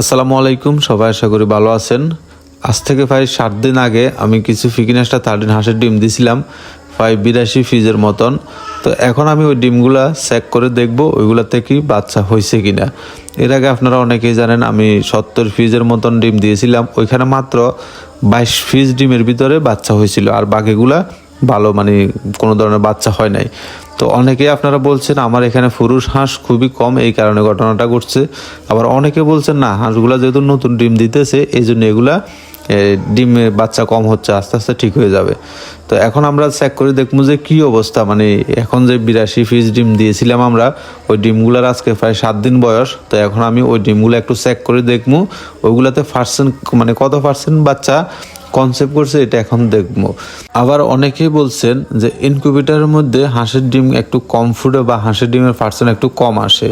আসসালামু আলাইকুম, সবাই আশা করি ভালো আছেন। আজ থেকে প্রায় সাত দিন আগে আমি কিছু ফিকিনাসটা থার্টিন হাঁসের ডিম দিছিলাম, প্রায় বিরাশি ফিজের মতন। তো এখন আমি ওই ডিমগুলা চেক করে দেখব, ওইগুলাতে কি বাচ্চা হয়েছে কিনা। এর আগে আপনারা অনেকেই জানেন, আমি সত্তর ফিজের মতন ডিম দিয়েছিলাম। ওইখানে মাত্র বাইশ ফিজ ডিমের ভিতরে বাচ্চা হয়েছিল, আর বাকিগুলা ভালো মানে কোনো ধরনের বাচ্চা হয় নাই। তো অনেকেই আপনারা বলছেন, আমার এখানে পুরুষ হাঁস খুবই কম, এই কারণে ঘটনাটা ঘটছে। আবার অনেকে বলছেন, না, হাঁসগুলা যেহেতু নতুন ডিম দিতেছে এই জন্য এগুলা ডিমে বাচ্চা কম হচ্ছে, আস্তে আস্তে ঠিক হয়ে যাবে। তো এখন আমরা চেক করে দেখব যে কি অবস্থা। মানে এখন যে বিরাশি পিস ডিম দিয়েছিলাম আমরা, ওই ডিমগুলোর আজকে প্রায় সাত দিন বয়স। তো এখন আমি ওই ডিমগুলো একটু চেক করে দেখব, ওইগুলাতে পার্সেন্ট মানে কত পার্সেন্ট বাচ্চা কনসেপ্ট করছে, এটা এখন দেখব। আবার অনেকেই বলছেন যে ইনকিউবেটারের মধ্যে হাঁসের ডিম একটু কম ফুটে বা হাঁসের ডিমের পার্সেন্ট একটু কম আসে।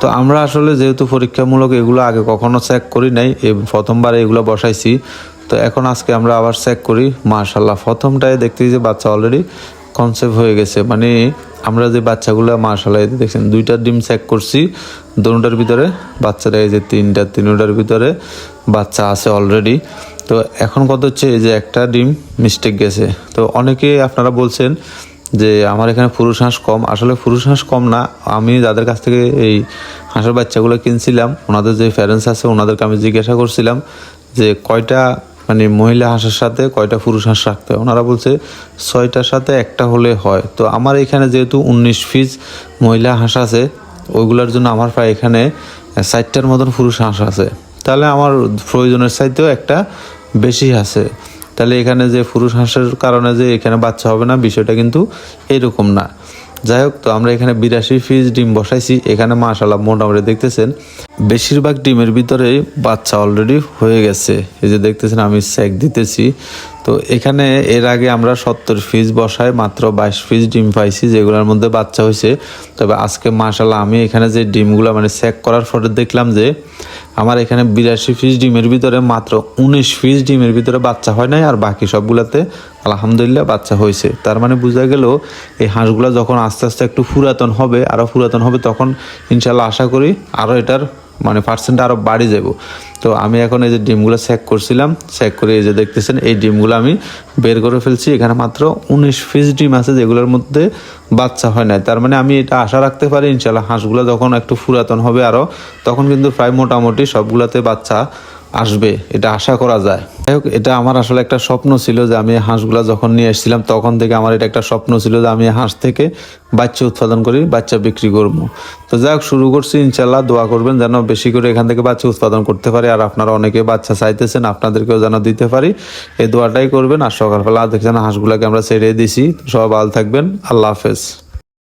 তো আমরা আসলে যেহেতু পরীক্ষামূলক এগুলো আগে কখনো চেক করি নাই প্রথমবার এগুলো বসাইছি। তো এখন আজকে আমরা আবার চেক করি মাশাল্লাহ প্রথমটায় দেখতে যে বাচ্চা অলরেডি কনসেপ্ট হয়ে গেছে। মানে আমরা যে বাচ্চাগুলো মাশাল্লাহ এই দেখছেন, দুইটা ডিম চেক করছি, দুটার ভিতরে বাচ্চারা, এই যে তিনটা, তিনটার ভিতরে বাচ্চা আছে অলরেডি তো এখন কত হচ্ছে যে একটা ডিম মিস্টেক গেছে। তো অনেকে আপনারা বলছেন যে আমার এখানে পুরুষ হাঁস কম। আসলে পুরুষ হাঁস কম না। আমি যাদের কাছ থেকে এই হাঁসের বাচ্চাগুলো কিনছিলাম, ওনাদের যে প্যারেন্টস আছে, ওনাদেরকে আমি জিজ্ঞাসা করছিলাম যে কয়টা মানে মহিলা হাঁসের সাথে কয়টা পুরুষ হাঁস রাখতে হয়? ওনারা বলছে, ছয়টার সাথে একটা হলে হয়। তো আমার এখানে যেহেতু উনিশ পিস মহিলা হাঁস আছে, ওইগুলোর জন্য আমার প্রায় এখানে ষাটটার মতন পুরুষ হাঁস আছে। তাহলে আমার প্রয়োজনের চাইতেও একটা বেশি আছে। তাহলে এখানে যে পুরুষ হাঁসের কারণে যে এখানে বাচ্চা হবে না, বিষয়টা কিন্তু এরকম না। যাই হোক, তো আমরা এখানে বিরাশি ফিজ ডিম বসাইছি। এখানে মাশাল্লাহ মোটামুটি দেখতেছেন, বেশিরভাগ ডিমের ভিতরে বাচ্চা অলরেডি হয়ে গেছে। এই যে দেখতেছেন, আমি সেক দিতেছি। তো এখানে এর আগে আমরা সত্তর ফিজ বসায় মাত্র বাইশ পিস ডিম পাইছি, যেগুলোর মধ্যে বাচ্চা হয়েছে তবে আজকে মাশাল্লাহ আমি এখানে যে ডিমগুলো মানে স্যাক করার পরে দেখলাম যে, আমার এখানে বিরাশি ফিজ ডিমের ভিতরে মাত্র উনিশ ফিজ ডিমের ভিতরে বাচ্চা হয় নাই, আর বাকি সবগুলাতে আলহামদুলিল্লাহ বাচ্চা হয়েছে তার মানে বোঝা গেল, এই হাঁসগুলো যখন আস্তে আস্তে একটু পুরাতন হবে আরও পুরাতন হবে, তখন ইনশাল্লাহ আশা করি আরও এটার মানে পার্সেন্ট আরও বাড়ি যাব। তো আমি এখন এই যে ডিমগুলো চেক করছিলাম চেক করে এই যে দেখতেছেন, এই ডিমগুলো আমি বের করে ফেলছি। এখানে মাত্র উনিশ ফিস ডিম আছে, যেগুলোর মধ্যে বাচ্চা হয় না তার মানে আমি এটা আশা রাখতে পারি ইনশাল্লাহ হাঁসগুলো যখন একটু পুরাতন হবে আরও তখন কিন্তু প্রায় মোটামুটি সবগুলোতে বাচ্চা আসবে, এটা আশা করা যায়। যাই হোক, এটা আমার আসলে একটা স্বপ্ন ছিল যে আমি হাঁসগুলা যখন নিয়ে এসেছিলাম, তখন থেকে আমার এটা একটা স্বপ্ন ছিল যে আমি হাঁস থেকে বাচ্চা উৎপাদন করি, বাচ্চা বিক্রি করব। তো যাই হোক, শুরু করছি ইনশাল্লাহ দোয়া করবেন যেন বেশি করে এখান থেকে বাচ্চা উৎপাদন করতে পারি, আর আপনারা অনেকে বাচ্চা চাইতেছেন, আপনাদেরকেও যেন দিতে পারি। এই দোয়াটাই করবেন, আর সকালবেলা দেখছেন হাঁসগুলাকে আমরা ছেড়ে দিছি। সব ভালো থাকবেন, আল্লাহ হাফেজ।